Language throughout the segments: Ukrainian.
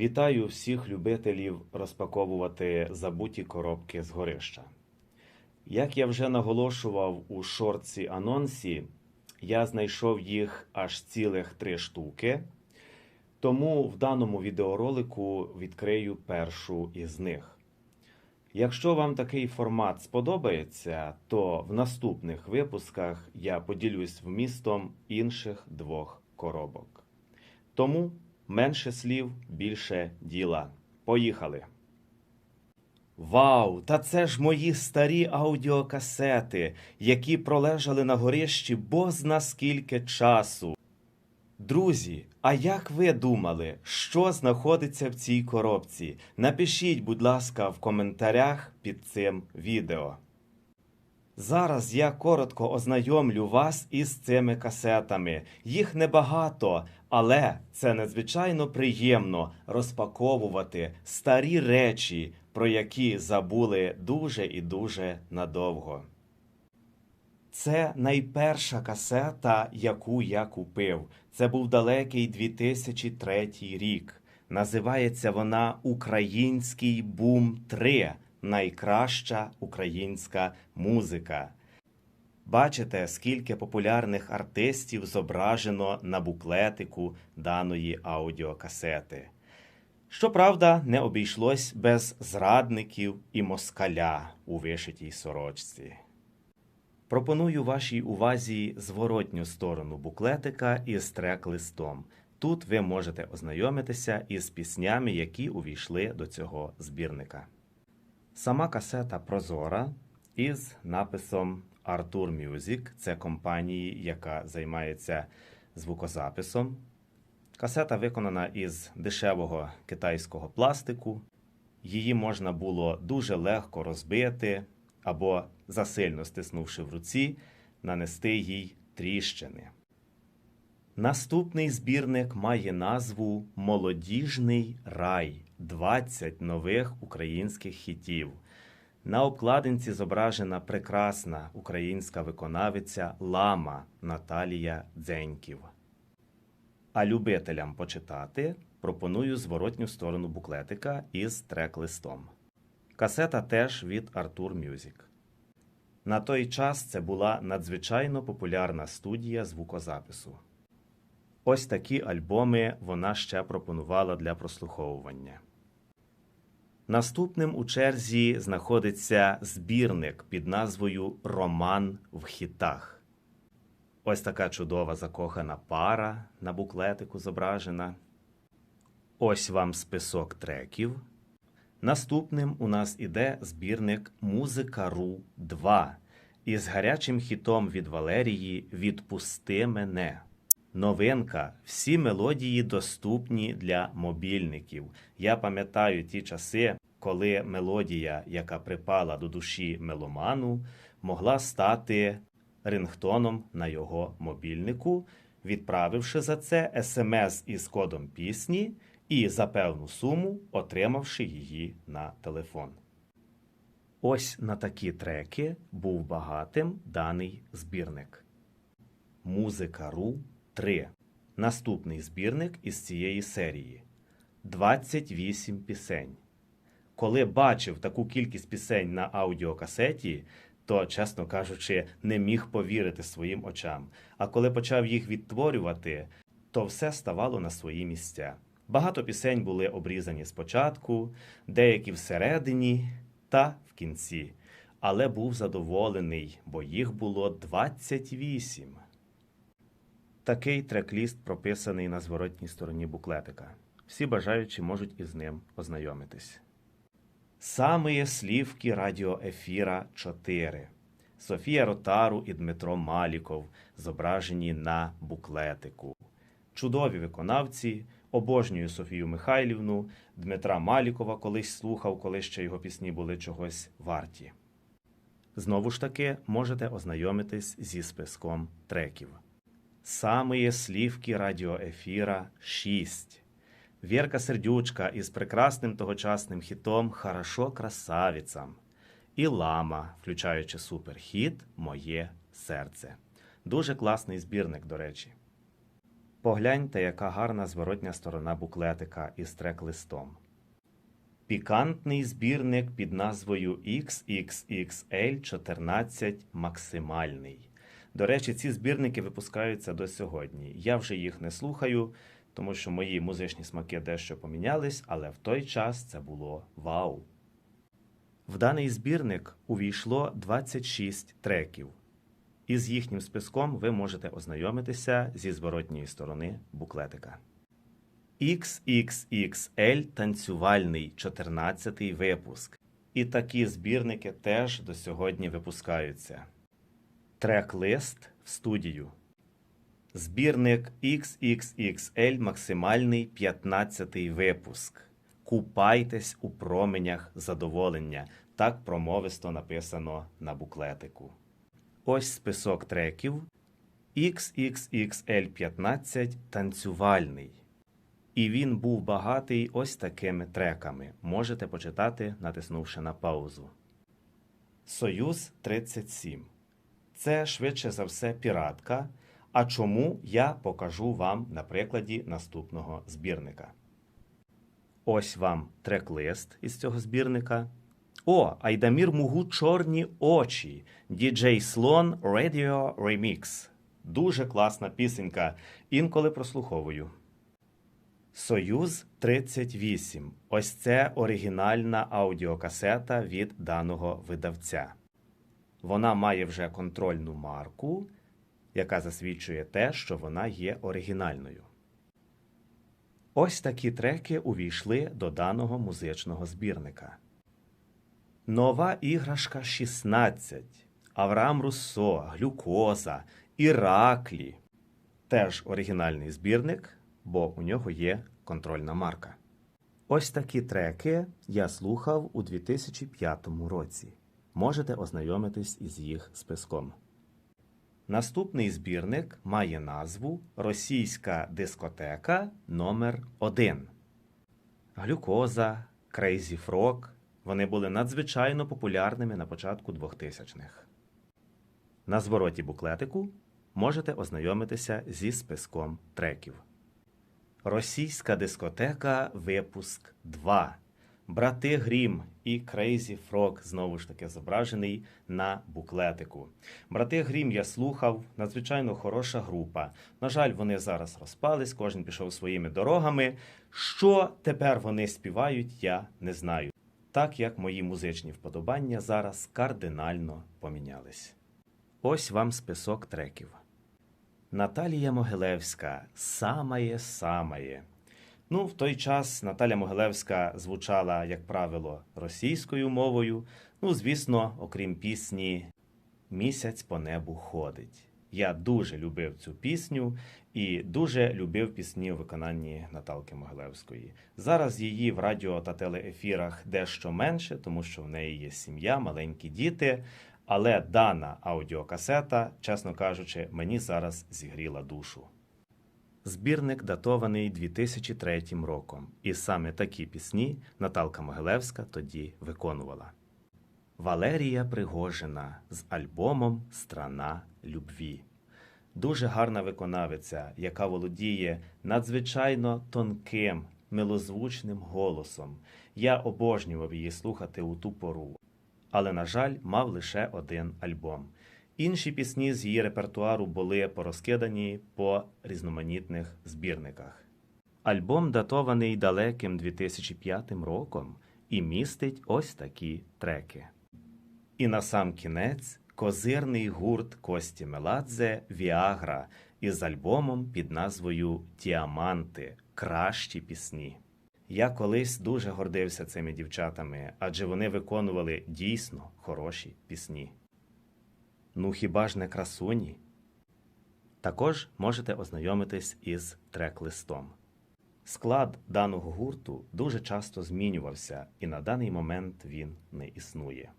Вітаю всіх любителів розпаковувати забуті коробки з горища. Як я вже наголошував у шортці анонсі, я знайшов їх аж цілих три штуки. Тому в даному відеоролику відкрию першу із них. Якщо вам такий формат сподобається, то в наступних випусках я поділюсь вмістом інших двох коробок. Тому менше слів, більше діла. Поїхали! Вау! Та це ж мої старі аудіокасети, які пролежали на горищі бозна скільки часу. Друзі, а як ви думали, що знаходиться в цій коробці? Напишіть, будь ласка, в коментарях під цим відео. Зараз я коротко ознайомлю вас із цими касетами. Їх небагато, але це надзвичайно приємно розпаковувати старі речі, про які забули дуже і дуже надовго. Це найперша касета, яку я купив. Це був далекий 2003 рік. Називається вона Український бум 3. Найкраща українська музика. Бачите, скільки популярних артистів зображено на буклетику даної аудіокасети. Щоправда, не обійшлось без зрадників і москаля у вишитій сорочці. Пропоную вашій увазі зворотню сторону буклетика із трек-листом. Тут ви можете ознайомитися із піснями, які увійшли до цього збірника. Сама касета прозора із написом Artur Music. Це компанії, яка займається звукозаписом. Касета виконана із дешевого китайського пластику. Її можна було дуже легко розбити або, засильно стиснувши в руці, нанести їй тріщини. Наступний збірник має назву Молодіжний рай 20 нових українських хітів. На обкладинці зображена прекрасна українська виконавиця Лама Наталія Дзеньків. А любителям почитати пропоную зворотню сторону буклетика із трек-листом. Касета теж від Artur Music. На той час це була надзвичайно популярна студія звукозапису. Ось такі альбоми вона ще пропонувала для прослуховування. Наступним у черзі знаходиться збірник під назвою Роман в хітах. Ось така чудова закохана пара на буклетику зображена. Ось вам список треків. Наступним у нас іде збірник Музика Ру 2 із гарячим хітом від Валерії Відпусти мене. Новинка. Всі мелодії доступні для мобільників. Я пам'ятаю ті часи, коли мелодія, яка припала до душі меломану, могла стати рингтоном на його мобільнику, відправивши за це смс із кодом пісні і за певну суму отримавши її на телефон. Ось на такі треки був багатим даний збірник. Музика Ру 3. Наступний збірник із цієї серії 28 пісень. Коли бачив таку кількість пісень на аудіокасеті, то, чесно кажучи, не міг повірити своїм очам. А коли почав їх відтворювати, то все ставало на свої місця. Багато пісень були обрізані спочатку, деякі всередині та в кінці. Але був задоволений, бо їх було 28. Такий трек-ліст прописаний на зворотній стороні буклетика. Всі бажаючі можуть із ним ознайомитись. Самые слівки радіоефіра 4. Софія Ротару і Дмитро Маліков зображені на буклетику. Чудові виконавці. Обожнюю Софію Михайлівну, Дмитра Малікова колись слухав, коли ще його пісні були чогось варті. Знову ж таки, можете ознайомитись зі списком треків. Самые слівки радіоефіра 6. Вірка Сердючка із прекрасним тогочасним хітом Хорошо красавіцам. І лама, включаючи суперхіт Моє серце. Дуже класний збірник, до речі. Погляньте, яка гарна зворотня сторона буклетика із трек-листом. Пікантний збірник під назвою XXXL14 максимальний. До речі, ці збірники випускаються до сьогодні. Я вже їх не слухаю, тому що мої музичні смаки дещо помінялись, але в той час це було вау. В даний збірник увійшло 26 треків. Із їхнім списком ви можете ознайомитися зі зворотньої сторони буклетика. XXXL танцювальний 14 випуск. І такі збірники теж до сьогодні випускаються. Трек-лист в студію. Збірник XXXL максимальний 15 випуск. Купайтесь у променях задоволення. Так промовисто написано на буклетику. Ось список треків XXXL15 танцювальний. І він був багатий ось такими треками. Можете почитати, натиснувши на паузу. Союз 37. Це швидше за все піратка. А чому я покажу вам на прикладі наступного збірника. Ось вам трек-лист із цього збірника. О, Айдамір Мугу Чорні очі. DJ Слон Radio Remix. Дуже класна пісенька. Інколи прослуховую. Союз 38. Ось це оригінальна аудіокасета від даного видавця. Вона має вже контрольну марку, яка засвідчує те, що вона є оригінальною. Ось такі треки увійшли до даного музичного збірника. Нова іграшка 16. Авраам Руссо, Глюкоза, Іраклі. Теж оригінальний збірник, бо у нього є контрольна марка. Ось такі треки я слухав у 2005 році. Можете ознайомитись із їх списком. Наступний збірник має назву Російська дискотека номер 1 Глюкоза, Crazy Frog. Вони були надзвичайно популярними на початку 2000-х. На звороті буклетику можете ознайомитися зі списком треків. Російська дискотека Випуск 2. Брати Грім і Crazy Frog знову ж таки зображений на буклетику. Брати Грім я слухав, надзвичайно хороша група. На жаль, вони зараз розпались, кожен пішов своїми дорогами. Що тепер вони співають, я не знаю. Так як мої музичні вподобання зараз кардинально помінялись. Ось вам список треків. Наталія Могилевська самає самає. Ну, в той час Наталя Могилевська звучала, як правило, російською мовою. Ну, звісно, окрім пісні Місяць по небу ходить. Я дуже любив цю пісню і дуже любив пісні у виконанні Наталки Могилевської. Зараз її в радіо та телеефірах дещо менше, тому що в неї є сім'я, маленькі діти. Але дана аудіокасета, чесно кажучи, мені зараз зігріла душу. Збірник датований 2003 роком, і саме такі пісні Наталка Могилевська тоді виконувала. Валерія Пригожина з альбомом Страна любві. Дуже гарна виконавиця, яка володіє надзвичайно тонким, милозвучним голосом. Я обожнював її слухати у ту пору, але, на жаль, мав лише один альбом. Інші пісні з її репертуару були порозкидані по різноманітних збірниках. Альбом датований далеким 2005 роком і містить ось такі треки. І на сам кінець козирний гурт Кості Меладзе Віагра із альбомом під назвою Діаманти Кращі пісні. Я колись дуже гордився цими дівчатами, адже вони виконували дійсно хороші пісні. Ну хіба ж не красуні? Також можете ознайомитись із трек-листом. Склад даного гурту дуже часто змінювався, і на даний момент він не існує.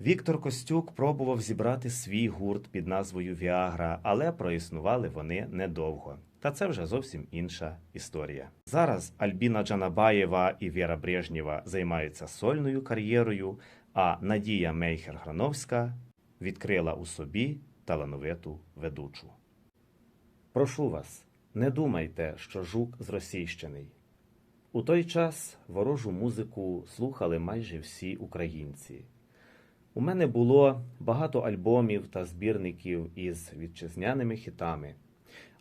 Віктор Костюк пробував зібрати свій гурт під назвою Віагра, але проіснували вони недовго. Та це вже зовсім інша історія. Зараз Альбіна Джанабаєва і Віра Брежнєва займаються сольною кар'єрою, а Надія Мейхер-Грановська відкрила у собі талановиту ведучу. Прошу вас, Не думайте, що жук зросійщений. У той час ворожу музику слухали майже всі українці. У мене було багато альбомів та збірників із вітчизняними хітами,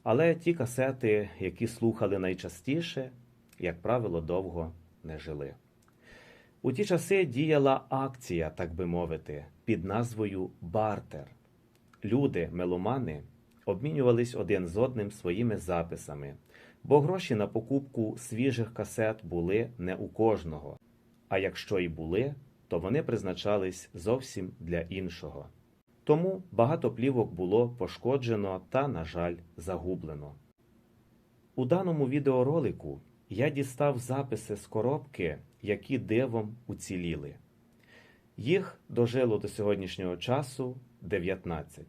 але ті касети, які слухали найчастіше, як правило, довго не жили. У ті часи діяла акція, так би мовити, під назвою Бартер. Люди, меломани, обмінювались один з одним своїми записами, бо гроші на покупку свіжих касет були не у кожного. А якщо і були, то вони призначались зовсім для іншого. Тому багато плівок було пошкоджено та, на жаль, загублено. У даному відеоролику я дістав записи з коробки, які дивом уціліли. Їх дожило до сьогоднішнього часу 19.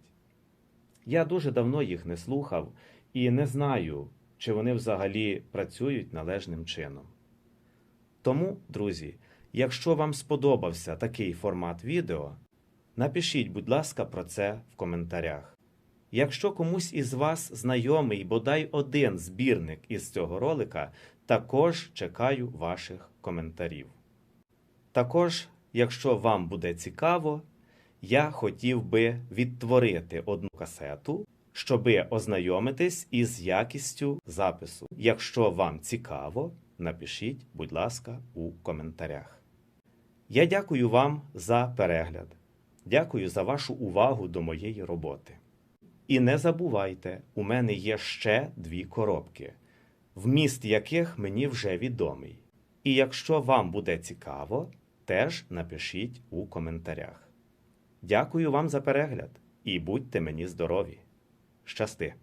Я дуже давно їх не слухав і не знаю, чи вони взагалі працюють належним чином. Тому, друзі, якщо вам сподобався такий формат відео, напишіть, будь ласка, про це в коментарях. Якщо комусь із вас знайомий бодай один збірник із цього ролика, також чекаю ваших коментарів. Також, якщо вам буде цікаво, я хотів би відтворити одну касету, щоби ознайомитись із якістю запису. Якщо вам цікаво, напишіть, будь ласка, у коментарях. Я дякую вам за перегляд. Дякую за вашу увагу до моєї роботи. І не забувайте, у мене є ще дві коробки, вміст яких мені вже відомий. І якщо вам буде цікаво, теж напишіть у коментарях. Дякую вам за перегляд і будьте мені здорові. Щасти!